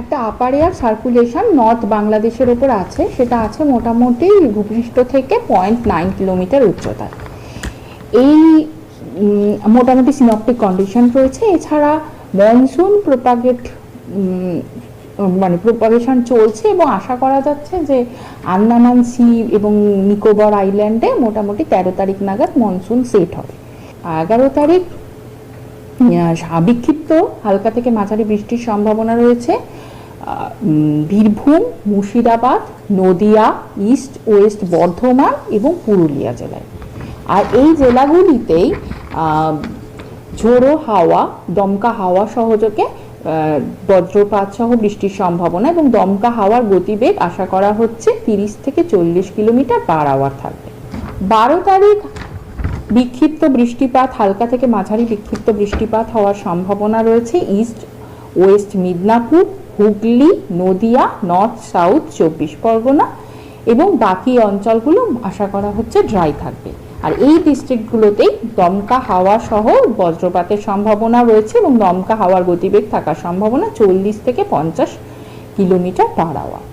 একটা আপার air circulation north বাংলাদেশের ওপর আছে, সেটা আছে মোটামুটি ভূপৃষ্ঠ থেকে পয়েন্ট নাইন কিলোমিটার উচ্চতায়। এই মোটামুটি সিনপটিক কন্ডিশন রয়েছে। এছাড়া মনসুন প্রোপাগেট মানে প্রোপাগেশন চলছে এবং আশা করা যাচ্ছে যে আন্দামান সি এবং নিকোবর আইল্যান্ডে মোটামুটি তেরো তারিখ নাগাদ মনসুন সেট হবে। এগারো তারিখ বিক্ষিপ্ত, হালকা থেকে মাঝারি বৃষ্টির সম্ভাবনা রয়েছে। বীরভূম, মুর্শিদাবাদ, নদিয়া, ইস্ট, ওয়েস্ট বর্ধমান এবং পুরুলিয়া জেলায়। আর এই জেলাগুলিতেই ঝোড়ো হাওয়া, দমকা হাওয়া সহযোগে বজ্রপাত সহ বৃষ্টির সম্ভাবনা এবং দমকা হাওয়ার গতিবেগ আশা করা হচ্ছে তিরিশ থেকে চল্লিশ কিলোমিটার পার আওয়ার থাকবে। বারো তারিখ বিক্ষিপ্ত বৃষ্টিপাত, হালকা থেকে মাঝারি বিক্ষিপ্ত বৃষ্টিপাত হওয়ার সম্ভাবনা রয়েছে। East, west Midnapore Hooghly, Nadia north south চব্বিশ পরগনা এবং বাকি অঞ্চলগুলো আশা করা হচ্ছে ড্রাই থাকবে। আর এই ডিস্ট্রিক্টগুলোতেই দমকা হাওয়া সহ বজ্রপাতের সম্ভাবনা রয়েছে এবং দমকা হাওয়ার গতিবেগ থাকার সম্ভাবনা চল্লিশ থেকে পঞ্চাশ কিলোমিটার পার আওয়ার